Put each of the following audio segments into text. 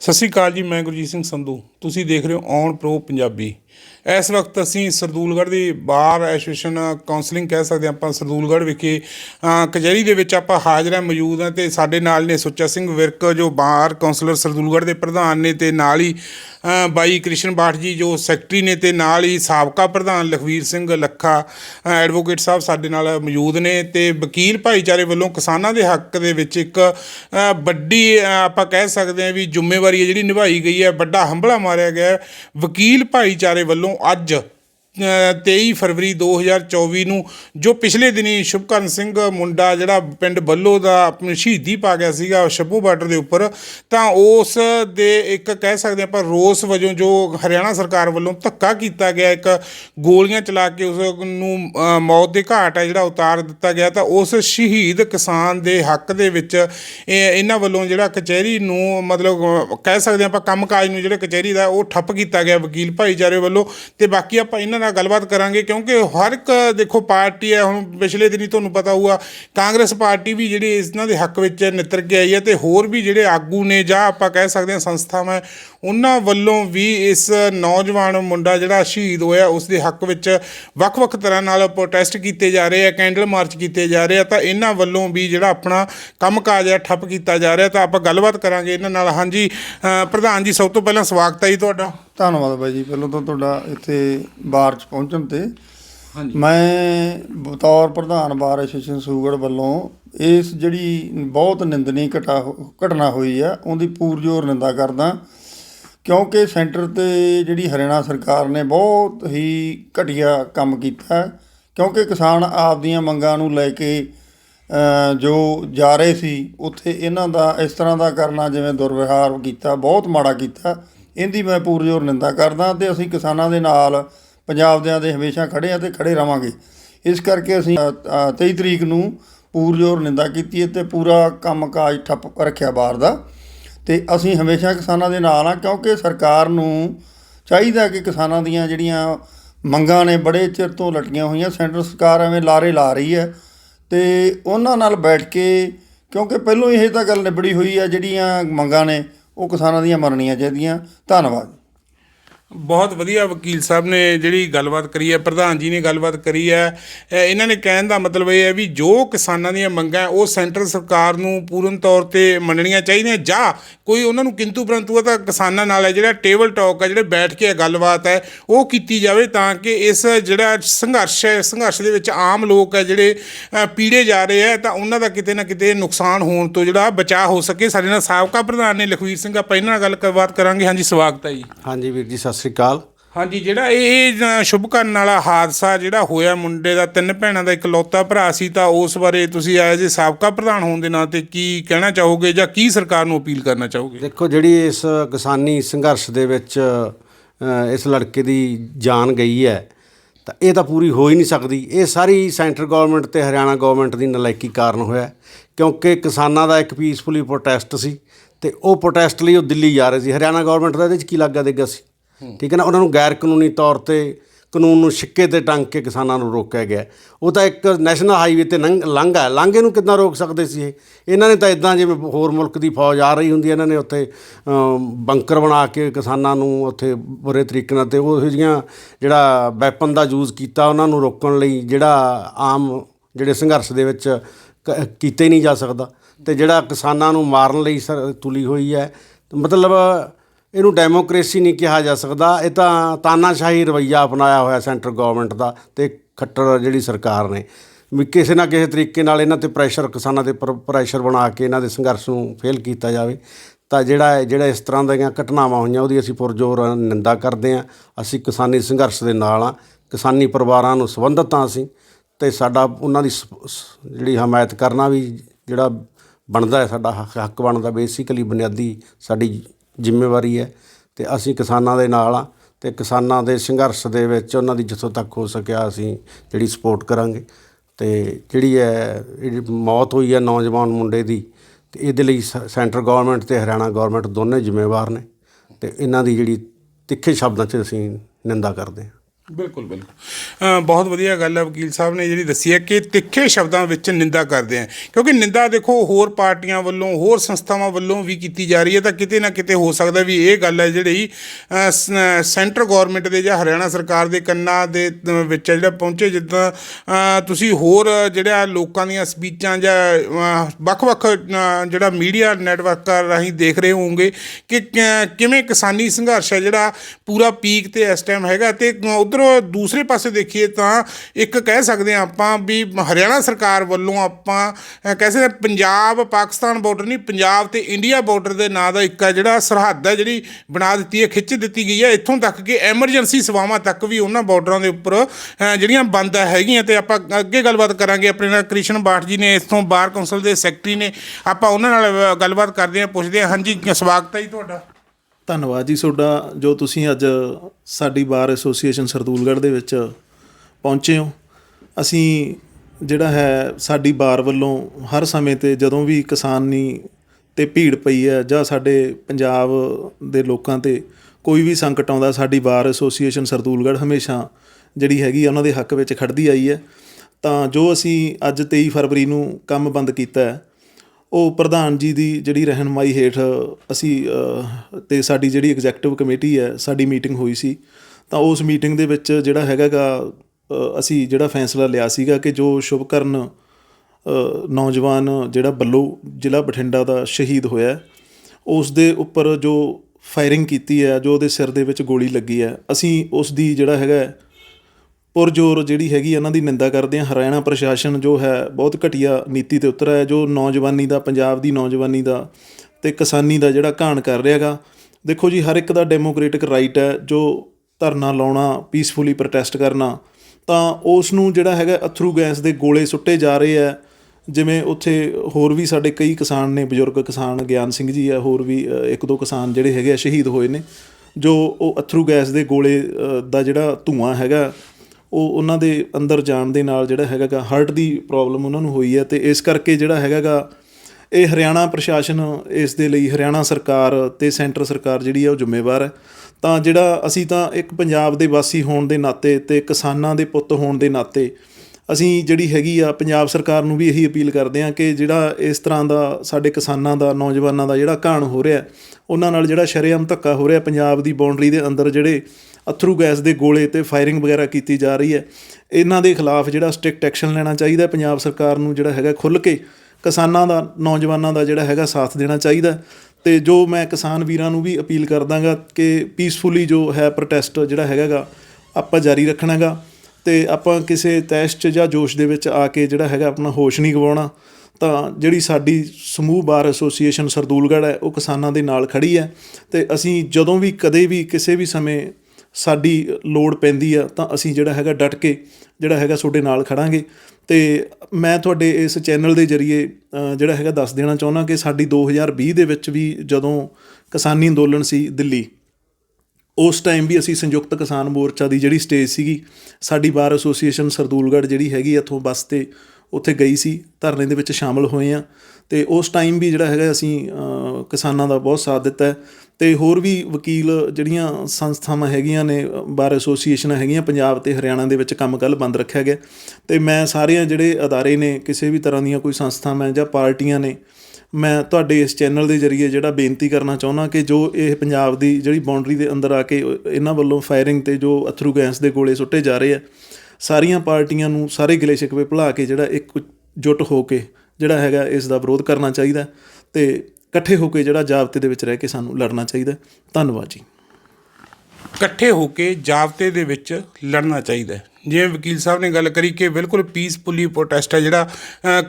ਸਤਿ ਸ਼੍ਰੀ ਅਕਾਲ ਜੀ, ਮੈਂ ਗੁਰਜੀਤ ਸਿੰਘ ਸੰਧੂ। ਤੁਸੀਂ ਦੇਖ ਰਹੇ ਹੋ ਔਨ ਪ੍ਰੋ ਪੰਜਾਬੀ। ਇਸ ਵਕਤ ਅਸੀਂ ਸਰਦੂਲਗੜ੍ਹ ਦੀ ਬਾਰ ਐਸੋਸੀਏਸ਼ਨ ਕਾਉਂਸਲਿੰਗ ਕਹਿ ਸਕਦੇ ਹਾਂ ਆਪਾਂ, ਸਰਦੂਲਗੜ੍ਹ ਵਿਖੇ ਕਚਹਿਰੀ ਦੇ ਵਿੱਚ ਆਪਾਂ ਹਾਜ਼ਰ ਹਾਂ, ਮੌਜੂਦ ਹਾਂ ਤੇ ਸਾਡੇ ਨਾਲ ਨੇ ਸੁੱਚਾ ਸਿੰਘ ਵਿਰਕ, ਜੋ ਬਾਰ ਕਾਉਂਸਲਰ ਸਰਦੂਲਗੜ੍ਹ ਦੇ ਪ੍ਰਧਾਨ ਨੇ ਤੇ ਨਾਲ ਹੀ ਬਾਈ ਕ੍ਰਿਸ਼ਨ ਬਾਠ ਜੀ, ਜੋ ਸੈਕਟਰੀ ਨੇ ਤੇ ਨਾਲ ਹੀ ਸਾਬਕਾ ਪ੍ਰਧਾਨ ਲਖਵੀਰ ਸਿੰਘ ਲੱਖਾ ਐਡਵੋਕੇਟ ਸਾਹਿਬ ਸਾਡੇ ਨਾਲ ਮੌਜੂਦ ਨੇ ਤੇ ਵਕੀਲ ਭਾਈਚਾਰੇ ਵੱਲੋਂ ਕਿਸਾਨਾਂ ਦੇ ਹੱਕ ਦੇ ਵਿੱਚ ਇੱਕ ਵੱਡੀ ਆਪਾਂ ਕਹਿ ਸਕਦੇ ਹਾਂ ਵੀ ਜ਼ਿੰਮੇਵਾਰੀ ਹੈ ਜਿਹੜੀ ਨਿਭਾਈ ਗਈ ਹੈ, ਵੱਡਾ ਹੰਭਲਾ ਮਾਰਿਆ ਗਿਆ ਵਕੀਲ ਭਾਈਚਾਰੇ ਵੱਲੋਂ ਅੱਜ 23 ਫਰਵਰੀ 2024 ਨੂੰ, ਜੋ ਪਿਛਲੇ ਦਿਨੀ ਸ਼ੁਭਕਰਨ ਸਿੰਘ ਮੁੰਡਾ ਜਿਹੜਾ ਪਿੰਡ ਬੱਲੋ ਦਾ ਆਪਣੀ ਸ਼ਹੀਦੀ ਪਾ ਗਿਆ ਸੀਗਾ ਸ਼ੱਭੂ ਬਾਰਡਰ ਦੇ ਉੱਪਰ, ਤਾਂ ਉਸ ਦੇ ਇੱਕ ਕਹਿ ਸਕਦੇ ਆਪਾਂ ਰੋਸ ਵਜੋਂ ਜੋ ਹਰਿਆਣਾ ਸਰਕਾਰ ਵੱਲੋਂ ਧੱਕਾ ਕੀਤਾ ਗਿਆ, ਇੱਕ ਗੋਲੀਆਂ ਚਲਾ ਕੇ ਉਸ ਨੂੰ ਮੌਤ ਦੇ ਘਾਟ ਹੈ ਜਿਹੜਾ ਉਤਾਰ ਦਿੱਤਾ ਗਿਆ, ਤਾਂ ਉਸ ਸ਼ਹੀਦ ਕਿਸਾਨ ਦੇ ਹੱਕ ਦੇ ਵਿੱਚ ਇਹਨਾਂ ਵੱਲੋਂ ਜਿਹੜਾ ਕਚਹਿਰੀ ਨੂੰ ਮਤਲਬ ਕਹਿ ਸਕਦੇ ਆਪਾਂ ਕੰਮਕਾਜ ਨੂੰ ਜਿਹੜਾ ਕਚਹਿਰੀ ਦਾ ਉਹ ਠੱਪ ਕੀਤਾ ਗਿਆ ਵਕੀਲ ਭਾਈਚਾਰੇ ਵੱਲੋਂ, ਤੇ ਬਾਕੀ ਆਪਾਂ ਇਹਨਾਂ ਨਾਲ ਗੱਲਬਾਤ ਕਰਾਂਗੇ, ਕਿਉਂਕਿ ਹਰ ਇੱਕ, ਦੇਖੋ, ਪਾਰਟੀ ਹੈ, ਹੁਣ ਪਿਛਲੇ ਦਿਨੀ ਤੁਹਾਨੂੰ ਪਤਾ ਹੋਊਗਾ, ਕਾਂਗਰਸ ਪਾਰਟੀ ਵੀ ਜਿਹੜੀ ਇਹਨਾਂ ਦੇ ਹੱਕ ਵਿੱਚ ਨਿੱਤਰ ਕੇ ਆਈ ਹੈ, ਤੇ ਹੋਰ ਵੀ ਜਿਹੜੇ ਆਗੂ ਨੇ, ਜਾਂ ਆਪਾਂ ਕਹਿ ਸਕਦੇ ਹਾਂ ਸੰਸਥਾਵਾਂ ਉਹਨਾਂ ਵੱਲੋਂ ਵੀ ਇਸ ਨੌਜਵਾਨ ਮੁੰਡਾ ਜਿਹੜਾ ਸ਼ਹੀਦ ਹੋਇਆ ਉਸ ਦੇ ਹੱਕ ਵਿੱਚ ਵੱਖ-ਵੱਖ ਤਰ੍ਹਾਂ ਨਾਲ ਪ੍ਰੋਟੈਸਟ ਕੀਤੇ ਜਾ ਰਹੇ ਆ ਕੈਂਡਲ ਮਾਰਚ ਕੀਤੇ ਜਾ ਰਹੇ ਆ ਤਾਂ ਇਹਨਾਂ ਵੱਲੋਂ ਵੀ ਜਿਹੜਾ ਆਪਣਾ ਕੰਮਕਾਜ ਹੈ ਠੱਪ ਕੀਤਾ ਜਾ ਰਿਹਾ। ਤਾਂ ਆਪਾਂ ਗੱਲਬਾਤ ਕਰਾਂਗੇ ਇਹਨਾਂ ਨਾਲ। ਹਾਂਜੀ ਪ੍ਰਧਾਨ ਜੀ ਸਭ ਤੋਂ ਪਹਿਲਾਂ ਸਵਾਗਤ ਹੈ ਜੀ ਤੁਹਾਡਾ। ਧੰਨਵਾਦ ਬਾਈ ਜੀ। ਪਹਿਲਾਂ ਤਾਂ ਤੁਹਾਡਾ ਇੱਥੇ ਬਾਰ ਚ ਪਹੁੰਚਣ ਤੇ ਹਾਂਜੀ। ਮੈਂ ਬਤੌਰ ਪ੍ਰਧਾਨ ਬਾਰ ਐਸੋਸੀਏਸ਼ਨ ਸੂਗੜ ਵੱਲੋਂ ਇਸ ਜਿਹੜੀ ਬਹੁਤ ਨਿੰਦਨੀ ਘਟਾ ਘਟਨਾ ਹੋਈ ਆ ਉਹਦੀ ਪੂਰਜੋਰ ਨਿੰਦਾ ਕਰਦਾ। ਕਿਉਂਕਿ ਸੈਂਟਰ ਤੇ ਜਿਹੜੀ ਹਰਿਆਣਾ ਸਰਕਾਰ ਨੇ ਬਹੁਤ ਹੀ ਘਟੀਆ ਕੰਮ ਕੀਤਾ ਕਿਉਂਕਿ ਕਿਸਾਨ ਆਪਦੀਆਂ ਮੰਗਾਂ ਨੂੰ ਲੈ ਕੇ ਜੋ ਜਾ ਰਹੇ ਸੀ ਉੱਥੇ ਇਹਨਾਂ ਦਾ ਇਸ ਤਰ੍ਹਾਂ ਦਾ ਕਰਨਾ ਜਿਵੇਂ ਦੁਰਵਿਵਹਾਰ ਕੀਤਾ ਬਹੁਤ ਮਾੜਾ ਕੀਤਾ। ਇਹਦੀ ਮੈਂ ਪੂਰਜੋਰ ਨਿੰਦਾ ਕਰਦਾ ਤੇ ਅਸੀਂ ਕਿਸਾਨਾਂ ਦੇ ਨਾਲ ਪੰਜਾਬ ਦਿਆਂ ਦੇ ਹਮੇਸ਼ਾ ਖੜੇ ਆ ਤੇ ਖੜੇ ਰਵਾਂਗੇ। ਇਸ ਕਰਕੇ ਅਸੀਂ ਅ, 23 ਤਰੀਕ ਨੂੰ ਪੂਰਜੋਰ ਨਿੰਦਾ ਕੀਤੀ ਹੈ ਤੇ ਪੂਰਾ ਕੰਮਕਾਜ ਠੱਪ ਰੱਖਿਆ ਬਾਹਰ ਦਾ। ਤੇ ਅਸੀਂ ਹਮੇਸ਼ਾ ਕਿਸਾਨਾਂ ਦੇ ਨਾਲ ਆ ਕਿਉਂਕਿ ਸਰਕਾਰ ਨੂੰ ਚਾਹੀਦਾ ਕਿ ਕਿਸਾਨਾਂ ਦੀਆਂ ਜਿਹੜੀਆਂ ਮੰਗਾਂ ਨੇ ਬੜੇ ਚਿਰ ਤੋਂ ਲਟਕੀਆਂ ਹੋਈਆਂ, ਸੈਂਟਰ ਸਰਕਾਰ ਐਵੇਂ ਲਾਰੇ ਲਾ ਰਹੀ ਹੈ ਤੇ ਉਹਨਾਂ ਨਾਲ ਬੈਠ ਕੇ, ਕਿਉਂਕਿ ਪਹਿਲੋਂ ਇਹ ਤਾਂ ਗੱਲ ਨਿਬੜੀ ਹੋਈ ਹੈ, ਜਿਹੜੀਆਂ ਮੰਗਾਂ ਨੇ ਉਹ ਕਿਸਾਨਾਂ ਦੀਆਂ ਮੰਨਣੀਆਂ ਚਾਹੀਦੀਆਂ। ਧੰਨਵਾਦ। ਬਹੁਤ ਵਧੀਆ ਵਕੀਲ ਸਾਹਿਬ ਨੇ ਜਿਹੜੀ ਗੱਲਬਾਤ ਕਰੀ ਹੈ, ਪ੍ਰਧਾਨ ਜੀ ਨੇ ਗੱਲਬਾਤ ਕਰੀ ਹੈ। ਇਹਨਾਂ ਨੇ ਕਹਿਣ ਦਾ ਮਤਲਬ ਇਹ ਹੈ ਵੀ ਜੋ ਕਿਸਾਨਾਂ ਦੀਆਂ ਮੰਗਾਂ ਉਹ ਸੈਂਟਰ ਸਰਕਾਰ ਨੂੰ ਪੂਰਨ ਤੌਰ ਤੇ ਮੰਨਣੀਆਂ ਚਾਹੀਦੀਆਂ ਜਾਂ ਕੋਈ ਉਹਨਾਂ ਨੂੰ ਕਿੰਤੂ ਪਰੰਤੂ ਆ ਤਾਂ ਕਿਸਾਨਾਂ ਨਾਲ ਹੈ, ਜਿਹੜਾ ਟੇਬਲ ਟਾਕ ਹੈ, ਜਿਹੜੇ ਬੈਠ ਕੇ ਗੱਲਬਾਤ ਹੈ, ਉਹ ਕੀਤੀ ਜਾਵੇ ਤਾਂ ਕਿ ਇਸ ਜਿਹੜਾ ਸੰਘਰਸ਼ ਹੈ, ਸੰਘਰਸ਼ ਦੇ ਵਿੱਚ ਆਮ ਲੋਕ ਹੈ, ਜਿਹੜੇ ਪੀੜੇ ਜਾ ਰਹੇ ਹੈ, ਤਾਂ ਉਹਨਾਂ ਦਾ ਕਿਤੇ ਨਾ ਕਿਤੇ ਨੁਕਸਾਨ ਹੋਣ ਤੋਂ ਜਿਹੜਾ ਬਚਾਅ ਹੋ ਸਕੇ। ਸਾਡੇ ਨਾਲ ਸਾਬਕਾ ਪ੍ਰਧਾਨ ਨੇ ਲਖਵੀਰ ਸਿੰਘ, ਆਪਾਂ ਇਹਨਾਂ ਨਾਲ ਗੱਲ ਗੱਲਬਾਤ ਕਰਾਂਗੇ। ਹਾਂਜੀ, ਸਵਾਗਤ ਹੈ ਜੀ। ਹਾਂਜੀ ਵੀਰ ਜੀ, ਸਤਿ ਸ੍ਰੀ ਅਕਾਲ। ਹਾਂਜੀ ਜਿਹੜਾ ਇਹ ਇਹ ਸ਼ੁਭਕਰਨ ਵਾਲਾ ਹਾਦਸਾ ਜਿਹੜਾ ਹੋਇਆ ਮੁੰਡੇ ਦਾ ਤਿੰਨ ਭੈਣਾਂ ਦਾ ਇਕਲੌਤਾ ਭਰਾ ਸੀ ਤਾਂ ਉਸ ਬਾਰੇ ਤੁਸੀਂ ਐਜ਼ ਏ ਸਾਬਕਾ ਪ੍ਰਧਾਨ ਹੋਣ ਦੇ ਨਾਤੇ ਕੀ ਕਹਿਣਾ ਚਾਹੋਗੇ ਜਾਂ ਕੀ ਸਰਕਾਰ ਨੂੰ ਅਪੀਲ ਕਰਨਾ ਚਾਹੋਗੇ? ਦੇਖੋ ਜਿਹੜੀ ਇਸ ਕਿਸਾਨੀ ਸੰਘਰਸ਼ ਦੇ ਵਿੱਚ ਇਸ ਲੜਕੇ ਦੀ ਜਾਨ ਗਈ ਹੈ ਤਾਂ ਇਹ ਤਾਂ ਪੂਰੀ ਹੋ ਹੀ ਨਹੀਂ ਸਕਦੀ। ਇਹ ਸਾਰੀ ਸੈਂਟਰ ਗਵਰਨਮੈਂਟ ਤੇ ਹਰਿਆਣਾ ਗਵਰਨਮੈਂਟ ਦੀ ਨਲਾਇਕੀ ਕਾਰਨ ਹੋਇਆ। ਕਿਉਂਕਿ ਕਿਸਾਨਾਂ ਦਾ ਇੱਕ ਪੀਸਫੁਲੀ ਪ੍ਰੋਟੈਸਟ ਸੀ ਤੇ ਉਹ ਪ੍ਰੋਟੈਸਟ ਲਈ ਉਹ ਦਿੱਲੀ ਜਾ ਰਹੇ ਸੀ। ਹਰਿਆਣਾ ਗਵਰਨਮੈਂਟ ਦਾ ਇਹਦੇ ਵਿੱਚ ਕੀ ਲੱਗਾ ਦੇਗਾ ਸੀ? ਠੀਕ ਹੈ ਨਾ? ਉਹਨਾਂ ਨੂੰ ਗੈਰ ਕਾਨੂੰਨੀ ਤੌਰ ਤੇ ਕਾਨੂੰਨ ਨੂੰ ਛਿੱਕੇ ਤੇ ਟੰਗ ਕੇ ਕਿਸਾਨਾਂ ਨੂੰ ਰੋਕਿਆ ਗਿਆ। ਉਹ ਤਾਂ ਇੱਕ ਨੈਸ਼ਨਲ ਹਾਈਵੇ ਤੇ ਲੰਘ ਲੰਘਾ ਹੈ। ਲਾਂਘੇ ਨੂੰ ਕਿੱਦਾਂ ਰੋਕ ਸਕਦੇ ਸੀ ਇਹ? ਇਹਨਾਂ ਨੇ ਤਾਂ ਇਦਾਂ ਜਿਵੇਂ ਹੋਰ ਮੁਲਕ ਦੀ ਫੌਜ ਆ ਰਹੀ ਹੁੰਦੀ ਹੈ, ਇਹਨਾਂ ਨੇ ਉੱਥੇ ਬੰਕਰ ਬਣਾ ਕੇ ਕਿਸਾਨਾਂ ਨੂੰ ਉੱਥੇ ਬੁਰੇ ਤਰੀਕੇ ਨਾਲ ਤੇ ਉਹ ਜਿਹੀਆਂ ਜਿਹੜਾ ਵੈਪਨ ਦਾ ਯੂਜ਼ ਕੀਤਾ ਉਹਨਾਂ ਨੂੰ ਰੋਕਣ ਲਈ ਜਿਹੜਾ ਆਮ ਜਿਹੜੇ ਸੰਘਰਸ਼ ਦੇ ਵਿੱਚ ਕ- ਕੀਤਾ ਹੀ ਨਹੀਂ ਜਾ ਸਕਦਾ। ਤੇ ਜਿਹੜਾ ਕਿਸਾਨਾਂ ਨੂੰ ਮਾਰਨ ਲਈ ਸਰ ਤੁਲੀ ਹੋਈ ਹੈ ਮਤਲਬ ਇਹਨੂੰ ਡੈਮੋਕ੍ਰੇਸੀ ਨਹੀਂ ਕਿਹਾ ਜਾ ਸਕਦਾ। ਇਹ ਤਾਂ ਤਾਨਾਸ਼ਾਹੀ ਰਵੱਈਆ ਅਪਣਾਇਆ ਹੋਇਆ ਸੈਂਟਰ ਗਵਰਨਮੈਂਟ ਦਾ ਤੇ ਖੱਟਰ ਜਿਹੜੀ ਸਰਕਾਰ ਨੇ। ਵੀ ਕਿਸੇ ਨਾ ਕਿਸੇ ਤਰੀਕੇ ਨਾਲ ਇਹਨਾਂ ਤੇ ਪ੍ਰੈਸ਼ਰ ਕਿਸਾਨਾਂ ਦੇ ਪਰ- ਪ੍ਰੈਸ਼ਰ ਬਣਾ ਕੇ ਇਹਨਾਂ ਦੇ ਸੰਘਰਸ਼ ਨੂੰ ਫੇਲ ਕੀਤਾ ਜਾਵੇ। ਤਾਂ ਜਿਹੜਾ ਜਿਹੜਾ ਇਸ ਤਰ੍ਹਾਂ ਦੀਆਂ ਘਟਨਾਵਾਂ ਹੋਈਆਂ, ਉਹਦੀ ਅਸੀਂ ਪੁਰਜੋਰ ਨਿੰਦਾ ਕਰਦੇ ਹਾਂ। ਅਸੀਂ ਕਿਸਾਨੀ ਸੰਘਰਸ਼ ਦੇ ਨਾਲ ਆ ਕਿਸਾਨੀ ਪਰਿਵਾਰਾਂ ਨੂੰ ਸੰਬੰਧਿਤ ਹਾਂ ਅਸੀਂ। ਤੇ ਸਾਡਾ, ਉਹਨਾਂ ਦੀ ਸ- ਜਿਹੜੀ ਹਮਾਇਤ ਕਰਨਾ ਵੀ ਜਿਹੜਾ ਬਣਦਾ ਹੈ, ਸਾਡਾ ਹੱਕ ਹੱਕ ਬਣਦਾ ਬੇਸਿਕਲੀ ਬੁਨਿਆਦੀ ਸਾਡੀ ਜ਼ਿੰਮੇਵਾਰੀ ਹੈ ਅਤੇ ਅਸੀਂ ਕਿਸਾਨਾਂ ਦੇ ਨਾਲ ਹਾਂ ਅਤੇ ਕਿਸਾਨਾਂ ਦੇ ਸੰਘਰਸ਼ ਦੇ ਵਿੱਚ ਉਹਨਾਂ ਦੀ ਜਿੱਥੋਂ ਤੱਕ ਹੋ ਸਕਿਆ ਅਸੀਂ ਜਿਹੜੀ ਸਪੋਰਟ ਕਰਾਂਗੇ ਅਤੇ ਜਿਹੜੀ ਹੈ, ਜਿਹੜੀ ਮੌਤ ਹੋਈ ਹੈ ਨੌਜਵਾਨ ਮੁੰਡੇ ਦੀ ਅਤੇ ਇਹਦੇ ਲਈ ਸ- ਸੈਂਟਰ ਗੌਰਮੈਂਟ ਅਤੇ ਹਰਿਆਣਾ ਗੌਰਮੈਂਟ ਦੋਨੇ ਜ਼ਿੰਮੇਵਾਰ ਨੇ ਅਤੇ ਇਹਨਾਂ ਦੀ ਜਿਹੜੀ ਤਿੱਖੇ ਸ਼ਬਦਾਂ 'ਚ ਅਸੀਂ ਨਿੰਦਾ ਕਰਦੇ ਹਾਂ। ਬਿਲਕੁਲ ਬਿਲਕੁਲ। ਬਹੁਤ ਵਧੀਆ ਗੱਲ ਹੈ ਵਕੀਲ ਸਾਹਿਬ ਨੇ ਜਿਹੜੀ ਦੱਸੀ ਹੈ ਕਿ ਤਿੱਖੇ ਸ਼ਬਦਾਂ ਵਿੱਚ ਨਿੰਦਾ ਕਰਦੇ ਆ। ਕਿਉਂਕਿ ਨਿੰਦਾ ਦੇਖੋ ਹੋਰ ਪਾਰਟੀਆਂ ਵੱਲੋਂ, ਹੋਰ ਸੰਸਥਾਵਾਂ ਵੱਲੋਂ ਵੀ ਕੀਤੀ ਜਾ ਰਹੀ ਹੈ, ਤਾਂ ਕਿਤੇ ਨਾ ਕਿਤੇ ਹੋ ਸਕਦਾ ਵੀ ਇਹ ਗੱਲ ਹੈ ਜਿਹੜੀ ਸ- ਸੈਂਟਰ ਗਵਰਨਮੈਂਟ ਦੇ ਜਾਂ ਹਰਿਆਣਾ ਸਰਕਾਰ ਦੇ ਕੰਨਾਂ ਦੇ ਵਿੱਚ ਜਿਹੜਾ ਪਹੁੰਚੇ, ਜਿੱਦਾਂ ਤੁਸੀਂ ਹੋਰ ਜਿਹੜਾ ਲੋਕਾਂ ਦੀਆਂ ਸਪੀਚਾਂ ਜਾਂ ਵੱਖ-ਵੱਖ ਜਿਹੜਾ ਮੀਡੀਆ ਨੈਟਵਰਕਾਂ ਰਾਹੀਂ ਦੇਖ ਰਹੇ ਹੋਵੋਗੇ ਕਿ ਕਿਵੇਂ ਕਿਸਾਨੀ ਸੰਘਰਸ਼ ਹੈ ਜਿਹੜਾ ਪੂਰਾ ਪੀਕ ਤੇ ਇਸ ਟਾਈਮ ਹੈਗਾ ਤੇ ਉਧਰੋਂ ਦੂਸਰੇ ਪਾਸੇ ਦੇਖੀਏ ਤਾਂ ਇੱਕ ਕਹਿ ਸਕਦੇ ਹਾਂ ਆਪਾਂ ਵੀ ਹਰਿਆਣਾ ਸਰਕਾਰ ਵੱਲੋਂ ਆਪਾਂ ਅ, ਕਹਿ ਸਕਦੇ ਹਾਂ ਪੰਜਾਬ ਪਾਕਿਸਤਾਨ ਬਾਰਡਰ ਨਹੀਂ ਪੰਜਾਬ ਤੇ ਇੰਡੀਆ ਬਾਰਡਰ ਦੇ ਨਾਂ ਦਾ ਇੱਕ ਜਿਹੜਾ ਸਰਹੱਦ ਹੈ ਜਿਹੜੀ ਬਣਾ ਦਿੱਤੀ ਹੈ ਖਿੱਚ ਦਿੱਤੀ ਗਈ ਹੈ। ਇੱਥੋਂ ਤੱਕ ਕਿ ਐਮਰਜੈਂਸੀ ਸੇਵਾਵਾਂ ਤੱਕ ਵੀ ਉਹਨਾਂ ਬਾਰਡਰਾਂ ਦੇ ਉੱਪਰ ਜਿਹੜੀਆਂ ਬੰਦ ਹੈਗੀਆਂ ਤੇ ਆਪਾਂ ਅੱਗੇ ਗੱਲਬਾਤ ਕਰਾਂਗੇ। ਆਪਣੇ ਨਾਲ ਕ੍ਰਿਸ਼ਨ ਬਾਠ ਜੀ ਨੇ ਇੱਥੋਂ ਬਾਰ ਕੌਂਸਲ ਦੇ ਸੈਕਟਰੀ ਨੇ ਆਪਾਂ ਉਹਨਾਂ ਨਾਲ ਗੱਲਬਾਤ ਕਰਦੇ ਹਾਂ ਪੁੱਛਦੇ ਹਾਂ। ਹਾਂਜੀ ਸਵਾਗਤ ਹੈ ਜੀ ਤੁਹਾਡਾ। ਧੰਨਵਾਦ ਜੀ ਤੁਹਾਡਾ, ਜੋ ਤੁਸੀਂ ਅੱਜ ਸਾਡੀ ਬਾਰ ਐਸੋਸੀਏਸ਼ਨ ਸਰਦੂਲਗੜ੍ਹ ਦੇ ਵਿੱਚ ਪਹੁੰਚੇ ਹੋ। ਅਸੀਂ ਜਿਹੜਾ ਹੈ ਸਾਡੀ ਬਾਰ ਵੱਲੋਂ ਹਰ ਸਮੇਂ ਤੇ ਜਦੋਂ ਵੀ ਕਿਸਾਨੀ ਤੇ ਭੀੜ ਪਈ ਹੈ ਜਾਂ ਸਾਡੇ ਪੰਜਾਬ ਦੇ ਲੋਕਾਂ ਤੇ ਕੋਈ ਵੀ ਸੰਕਟ ਆਉਂਦਾ, ਸਾਡੀ ਬਾਰ ਐਸੋਸੀਏਸ਼ਨ ਸਰਦੂਲਗੜ੍ਹ ਹਮੇਸ਼ਾ ਜਿਹੜੀ ਹੈਗੀ ਆ, ਉਹਨਾਂ ਦੇ ਹੱਕ ਵਿੱਚ ਖੜਦੀ ਆਈ ਹੈ। ਤਾਂ ਜੋ ਅਸੀਂ ਅੱਜ 23 ਫਰਵਰੀ ਨੂੰ ਕੰਮ ਬੰਦ ਕੀਤਾ ਹੈ ਉਹ ਪ੍ਰਧਾਨ ਜੀ ਦੀ ਜਿਹੜੀ ਰਹਿਨਮਾਈ ਹੇਠ ਅਸੀਂ ਅ, ਤੇ ਸਾਡੀ ਜਿਹੜੀ ਐਗਜ਼ੈਕਟਿਵ ਕਮੇਟੀ ਹੈ ਸਾਡੀ ਮੀਟਿੰਗ ਹੋਈ ਸੀ। ਤਾਂ ਉਸ ਮੀਟਿੰਗ ਦੇ ਵਿੱਚ ਜਿਹੜਾ ਹੈਗਾਗਾ ਅ, ਅਸੀਂ ਜਿਹੜਾ ਫੈਸਲਾ ਲਿਆ ਸੀਗਾ ਕਿ ਜੋ ਸ਼ੁਭਕਰਨ ਨੌਜਵਾਨ ਜਿਹੜਾ ਬੱਲੋ ਜ਼ਿਲ੍ਹਾ ਬਠਿੰਡਾ ਦਾ ਸ਼ਹੀਦ ਹੋਇਆ ਉਸ ਦੇ ਉੱਪਰ ਜੋ ਫਾਇਰਿੰਗ ਕੀਤੀ ਹੈ ਜੋ ਉਹਦੇ ਸਿਰ ਦੇ ਵਿੱਚ ਗੋਲੀ ਲੱਗੀ ਹੈ ਅਸੀਂ ਉਸ ਦੀ ਜਿਹੜਾ ਹੈਗਾ ਪੁਰਜੋਰ ਜਿਹੜੀ ਹੈਗੀ ਇਹਨਾਂ ਦੀ ਨਿੰਦਾ ਕਰਦੇ ਹਾਂ ਹਰਿਆਣਾ ਪ੍ਰਸ਼ਾਸਨ ਜੋ ਹੈ, ਬਹੁਤ ਘਟੀਆ ਨੀਤੀ ਤੇ ਉਤਰਿਆ ਹੈ ਜੋ ਨੌਜਵਾਨੀ ਦਾ, ਪੰਜਾਬ ਦੀ ਨੌਜਵਾਨੀ ਦਾ ਤੇ ਕਿਸਾਨੀ ਦਾ ਜਿਹੜਾ ਘਾਣ ਕਰ ਰਿਹਾਗਾ ਦੇਖੋ ਜੀ, ਹਰ ਇੱਕ ਦਾ ਡੈਮੋਕ੍ਰੈਟਿਕ ਰਾਈਟ ਹੈ। ਜੋ ਧਰਨਾ ਲਾਉਣਾ ਪੀਸਫੁਲੀ ਪ੍ਰੋਟੈਸਟ ਕਰਨਾ, ਤਾਂ ਉਸ ਨੂੰ ਜਿਹੜਾ ਹੈਗਾ, ਅਥਰੂ ਗੈਸ ਦੇ ਗੋਲੇ ਸੁੱਟੇ ਜਾ ਰਹੇ ਆ। ਜਿਵੇਂ ਉੱਥੇ ਹੋਰ ਵੀ ਸਾਡੇ ਕਈ ਕਿਸਾਨ ਨੇ, ਬਜ਼ੁਰਗ ਕਿਸਾਨ ਗਿਆਨ ਸਿੰਘ ਜੀ ਆ, ਹੋਰ ਵੀ ਇੱਕ ਦੋ ਕਿਸਾਨ ਜਿਹੜੇ ਹੈਗੇ ਆ, ਸ਼ਹੀਦ ਹੋਏ ਨੇ। ਜੋ ਉਹ ਅਥਰੂ ਗੈਸ ਦੇ ਗੋਲੇ ਦਾ ਜਿਹੜਾ ਧੂਆਂ ਹੈਗਾ ਉਹ ਉਹਨਾਂ ਦੇ ਅੰਦਰ ਜਾਣ ਦੇ ਨਾਲ ਜਿਹੜਾ ਹੈਗਾਗਾ ਹਾਰਟ ਦੀ ਪ੍ਰੋਬਲਮ ਉਹਨਾਂ ਨੂੰ ਹੋਈ ਹੈ ਤੇ ਇਸ ਕਰਕੇ ਜਿਹੜਾ ਹੈਗਾਗਾ ਇਹ ਹਰਿਆਣਾ ਪ੍ਰਸ਼ਾਸਨ ਇਸ ਦੇ ਲਈ ਹਰਿਆਣਾ ਸਰਕਾਰ ਤੇ ਸੈਂਟਰ ਸਰਕਾਰ ਜਿਹੜੀ ਹੈ ਉਹ ਜ਼ਿੰਮੇਵਾਰ ਹੈ। ਤਾਂ ਜਿਹੜਾ ਅਸੀਂ ਤਾਂ ਇੱਕ ਪੰਜਾਬ ਦੇ ਵਾਸੀ ਹੋਣ ਦੇ ਨਾਤੇ ਤੇ ਕਿਸਾਨਾਂ ਦੇ ਪੁੱਤ ਹੋਣ ਦੇ ਨਾਤੇ ਅਸੀਂ ਜਿਹੜੀ ਹੈਗੀ ਆ ਪੰਜਾਬ ਸਰਕਾਰ ਨੂੰ ਵੀ ਇਹੀ ਅਪੀਲ ਕਰਦੇ ਹਾਂ ਕਿ ਜਿਹੜਾ ਇਸ ਤਰ੍ਹਾਂ ਦਾ ਸਾਡੇ ਕਿਸਾਨਾਂ ਦਾ, ਨੌਜਵਾਨਾਂ ਦਾ ਜਿਹੜਾ ਘਾਣ ਹੋ ਰਿਹਾ, ਉਹਨਾਂ ਨਾਲ ਜਿਹੜਾ ਸ਼ਰੇਆਮ ਧੱਕਾ ਹੋ ਰਿਹਾ, ਪੰਜਾਬ ਦੀ ਬਾਉਂਡਰੀ ਦੇ ਅੰਦਰ ਜਿਹੜੇ ਅਥਰੂ ਗੈਸ ਦੇ ਗੋਲੇ ਤੇ ਫਾਇਰਿੰਗ ਵਗੈਰਾ ਕੀਤੀ ਜਾ ਰਹੀ ਹੈ। ਇਹਨਾਂ ਦੇ ਖਿਲਾਫ ਜਿਹੜਾ ਸਟ੍ਰਿਕਟ ਐਕਸ਼ਨ ਲੈਣਾ ਚਾਹੀਦਾ ਪੰਜਾਬ ਸਰਕਾਰ ਨੂੰ ਜਿਹੜਾ ਹੈਗਾ ਖੁੱਲ੍ਹ ਕੇ ਕਿਸਾਨਾਂ ਦਾ, ਨੌਜਵਾਨਾਂ ਦਾ ਜਿਹੜਾ ਹੈਗਾ ਸਾਥ ਦੇਣਾ ਚਾਹੀਦਾ ਹੈ। ਤੇ ਜੋ ਮੈਂ ਕਿਸਾਨ ਵੀਰਾਂ ਨੂੰ ਵੀ ਅਪੀਲ ਕਰਦਾਗਾ ਕਿ ਪੀਸਫੁਲੀ ਜੋ ਹੈ ਪ੍ਰੋਟੈਸਟ ਜਿਹੜਾ ਹੈਗਾਗਾ, ਆਪਾਂ ਜਾਰੀ ਰੱਖਣਾਗਾ। ਤੇ ਆਪਾਂ ਕਿਸੇ ਤੈਸ਼ 'ਚ ਜਾਂ ਜੋਸ਼ ਦੇ ਵਿੱਚ ਆ ਕੇ ਜਿਹੜਾ ਹੈਗਾ ਆਪਣਾ ਹੋਸ਼ ਨਹੀਂ ਗਵਾਉਣਾ। ਤਾਂ ਜਿਹੜੀ ਸਾਡੀ ਸਮੂਹ ਬਾਰ ਐਸੋਸੀਏਸ਼ਨ ਸਰਦੂਲਗੜ੍ਹ ਹੈ, ਉਹ ਕਿਸਾਨਾਂ ਦੇ ਨਾਲ ਖੜੀ ਹੈ। ਤੇ ਅਸੀਂ ਜਦੋਂ ਵੀ ਕਦੇ ਵੀ ਕਿਸੇ ਵੀ ਸਮੇਂ ਸਾਡੀ ਲੋੜ ਪੈਂਦੀ ਆ, ਤਾਂ ਅਸੀਂ ਜਿਹੜਾ ਹੈਗਾ ਡਟ ਕੇ ਜਿਹੜਾ ਹੈਗਾ ਤੁਹਾਡੇ ਨਾਲ ਖੜਾਂਗੇ। ਤੇ ਮੈਂ ਤੁਹਾਡੇ ਇਸ ਚੈਨਲ ਦੇ ਜ਼ਰੀਏ ਜਿਹੜਾ ਹੈਗਾ ਦੱਸ ਦੇਣਾ ਚਾਹੁੰਦਾ ਕਿ ਸਾਡੀ 2020 ਦੇ ਵਿੱਚ ਵੀ ਜਦੋਂ ਕਿਸਾਨੀ ਅੰਦੋਲਨ ਸੀ ਦਿੱਲੀ, ਉਸ ਟਾਈਮ ਵੀ ਅਸੀਂ ਸੰਯੁਕਤ ਕਿਸਾਨ ਮੋਰਚਾ ਦੀ ਜਿਹੜੀ ਸਟੇਜ ਸੀਗੀ, ਸਾਡੀ ਬਾਰ ਐਸੋਸੀਏਸ਼ਨ ਸਰਦੂਲਗੜ੍ਹ ਜਿਹੜੀ ਹੈਗੀ ਇੱਥੋਂ ਬੱਸ ਤੇ ਉੱਥੇ ਗਈ ਸੀ, ਧਰਨੇ ਦੇ ਵਿੱਚ ਸ਼ਾਮਲ ਹੋਏ ਆ। ਤੇ ਉਸ ਟਾਈਮ ਵੀ ਜਿਹੜਾ ਹੈਗਾ ਅਸੀਂ ਕਿਸਾਨਾਂ ਦਾ ਬਹੁਤ ਸਾਥ ਦਿੱਤਾ ਅਤੇ ਹੋਰ ਵੀ ਵਕੀਲ ਜਿਹੜੀਆਂ ਸੰਸਥਾਵਾਂ ਹੈਗੀਆਂ ਨੇ, ਬਾਰ ਐਸੋਸੀਏਸ਼ਨਾਂ ਹੈਗੀਆਂ, ਪੰਜਾਬ ਤੇ ਹਰਿਆਣਾ ਦੇ ਵਿੱਚ ਕੰਮ ਕੱਲ ਬੰਦ ਰੱਖਿਆ ਗਿਆ। ਤੇ ਮੈਂ ਸਾਰਿਆਂ ਜਿਹੜੇ ਅਦਾਰੇ ਨੇ, ਕਿਸੇ ਵੀ ਤਰ੍ਹਾਂ ਦੀਆਂ ਕੋਈ ਸੰਸਥਾਵਾਂ ਜਾਂ ਪਾਰਟੀਆਂ ਨੇ, ਮੈਂ ਤੁਹਾਡੇ ਇਸ ਚੈਨਲ ਦੇ ਜ਼ਰੀਏ ਜਿਹੜਾ ਬੇਨਤੀ ਕਰਨਾ ਚਾਹੁੰਦਾ ਕਿ ਜੋ ਇਹ ਪੰਜਾਬ ਦੀ ਜਿਹੜੀ ਬਾਉਂਡਰੀ ਦੇ ਅੰਦਰ ਆ ਕੇ ਇਹਨਾਂ ਵੱਲੋਂ ਫਾਇਰਿੰਗ ਤੇ ਜੋ ਅਥਰੂ ਗੈਸ ਦੇ ਗੋਲੇ ਸੁੱਟੇ ਜਾ ਰਹੇ ਆ, ਸਾਰੀਆਂ ਪਾਰਟੀਆਂ ਨੂੰ ਸਾਰੇ ਗਿਲੇ ਸ਼ਿਕਵੇ ਭੁਲਾ ਕੇ ਜਿਹੜਾ ਇੱਕ ਜੁੱਟ ਹੋ ਕੇ ਜਿਹੜਾ ਹੈਗਾ ਇਸ ਦਾ ਵਿਰੋਧ ਕਰਨਾ ਚਾਹੀਦਾ। ਤੇ ਇਕੱਠੇ ਹੋ ਕੇ ਜਿਹੜਾ ਜਾਬਤੇ ਦੇ ਵਿੱਚ ਰਹਿ ਕੇ ਸਾਨੂੰ ਲੜਨਾ ਚਾਹੀਦਾ ਧੰਨਵਾਦ ਜੀ। ਇਕੱਠੇ ਹੋ ਕੇ ਜਾਬਤੇ ਦੇ ਵਿੱਚ ਲੜਨਾ ਚਾਹੀਦਾ ਹੈ। ਜਿਵੇਂ ਵਕੀਲ ਸਾਹਿਬ ਨੇ ਗੱਲ ਕਰੀ ਕਿ ਬਿਲਕੁਲ ਪੀਸਫੁਲੀ ਪ੍ਰੋਟੈਸਟ ਹੈ ਜਿਹੜਾ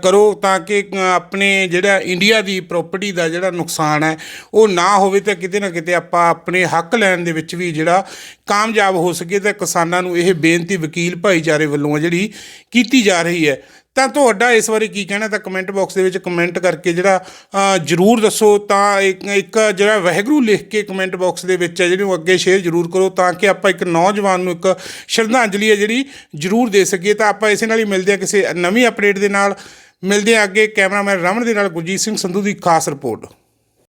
ਕਰੋ ਤਾਂ ਕਿ ਆਪਣੇ ਜਿਹੜਾ ਇੰਡੀਆ ਦੀ ਪ੍ਰਾਪਰਟੀ ਦਾ ਜਿਹੜਾ ਨੁਕਸਾਨ ਹੈ, ਉਹ ਨਾ ਹੋਵੇ ਤਾਂ ਕਿਤੇ ਨਾ ਕਿਤੇ ਆਪਾਂ ਆਪਣੇ ਹੱਕ ਲੈਣ ਦੇ ਵਿੱਚ ਵੀ ਜਿਹੜਾ ਕਾਮਯਾਬ ਹੋ ਸਕੇ ਤਾਂ ਕਿਸਾਨਾਂ ਨੂੰ ਇਹ ਬੇਨਤੀ ਵਕੀਲ ਭਾਈਚਾਰੇ ਵੱਲੋਂ ਜਿਹੜੀ ਕੀਤੀ ਜਾ ਰਹੀ ਹੈ। ਤਾਂ ਤੁਹਾਡਾ ਇਸ ਬਾਰੇ ਕੀ ਕਹਿਣਾ ਤਾਂ ਕਮੈਂਟ ਬਾਕਸ ਦੇ ਵਿੱਚ ਕਮੈਂਟ ਕਰਕੇ ਜਿਹੜਾ ਜਰੂਰ ਦੱਸੋ, ਤਾਂ ਇੱਕ ਜਿਹੜਾ ਵਾਹਿਗੁਰੂ ਲਿਖ ਕੇ ਕਮੈਂਟ ਬਾਕਸ ਦੇ ਵਿੱਚ ਹੈ, ਜਿਹਨੂੰ ਅੱਗੇ ਸ਼ੇਅਰ ਜਰੂਰ ਕਰੋ, ਤਾਂ ਕਿ ਆਪਾਂ ਇੱਕ ਨੌਜਵਾਨ ਨੂੰ ਇੱਕ ਸ਼ਰਧਾਂਜਲੀ ਹੈ ਜਿਹੜੀ ਜਰੂਰ ਦੇ ਸਕੀਏ। ਤਾਂ ਆਪਾਂ ਇਸੇ ਨਾਲ ਹੀ ਮਿਲਦੇ ਹਾਂ ਕਿਸੇ ਨਵੀਂ ਅਪਡੇਟ ਦੇ ਨਾਲ। ਮਿਲਦੇ ਹਾਂ ਅੱਗੇ ਕੈਮਰਾਮੈਨ ਰਮਨ ਦੇ ਨਾਲ ਗੁਰਜੀਤ ਸਿੰਘ ਸੰਧੂ ਦੀ ਖਾਸ ਰਿਪੋਰਟ